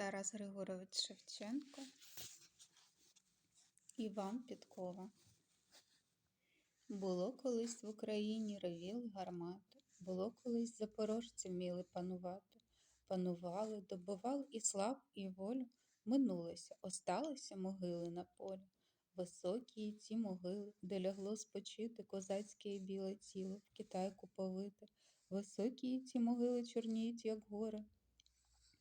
Тарас Григорович Шевченко, Іван Підкова. Було колись в Україні ревіли гармати, було колись запорожці вміли панувати, панували, добували і славу, і волю, минулося, осталися могили на полі. Високі ті могили, де лягло спочити козацьке і біле тіло, в Китайку повите. Високі ті могили чорніють, як гори,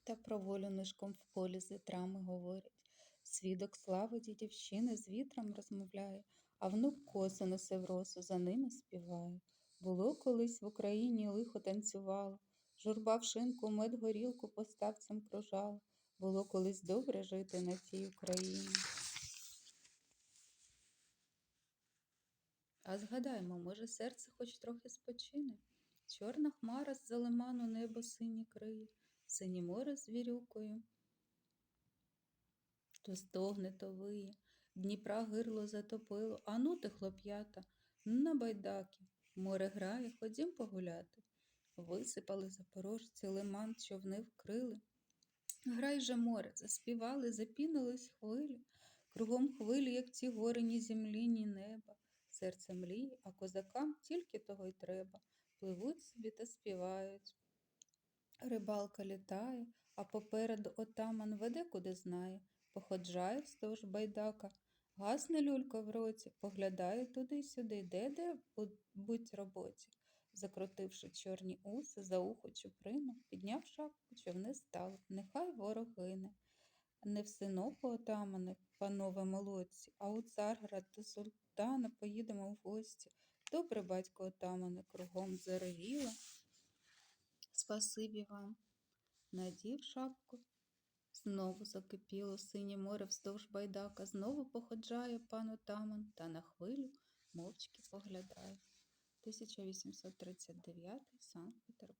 та про волю нишком в полі з вітрами говорять. Свідок слави дідівщини з вітром розмовляє, а внук косу несе в росу, за ними співає. Було колись в Україні лихо танцювало, журба в шинку, мед горілку поставцям кружала. Було колись добре жити на цій Україні. А згадаймо, може, серце хоч трохи спочине. Чорна хмара з-за лиману небо синє криє, синє море з вірюкою. То стогне, то виє, Дніпра гирло затопило, а ну ти, хлоп'ята, на байдаки. Море грає, ходім погуляти. Висипали запорожці, лиман, човни вкрили. Грай же море, заспівали, запінились хвилі. Кругом хвилі, як ці гори, ні землі, ні неба. Серце мліє, а козакам тільки того й треба. Пливуть собі та співають. Рибалка літає, а попереду отаман веде, куди знає. Походжає вздовж байдака, гасне люлька в роті, поглядає туди-сюди, де-де будь роботі. Закрутивши чорні уси, за ухо чуприну, підняв шапку, човни стали. Нехай ворог гине. Не в синоку отамане, панове молодці, а у царград до султана поїдемо в гості. Добре, батько отамане, кругом заревіло. Спасибі вам. Надів шапку. Знову закипіло синє море вздовж байдака, знову походжає пан отаман та на хвилю мовчки поглядає. 1839 Санкт-Петербург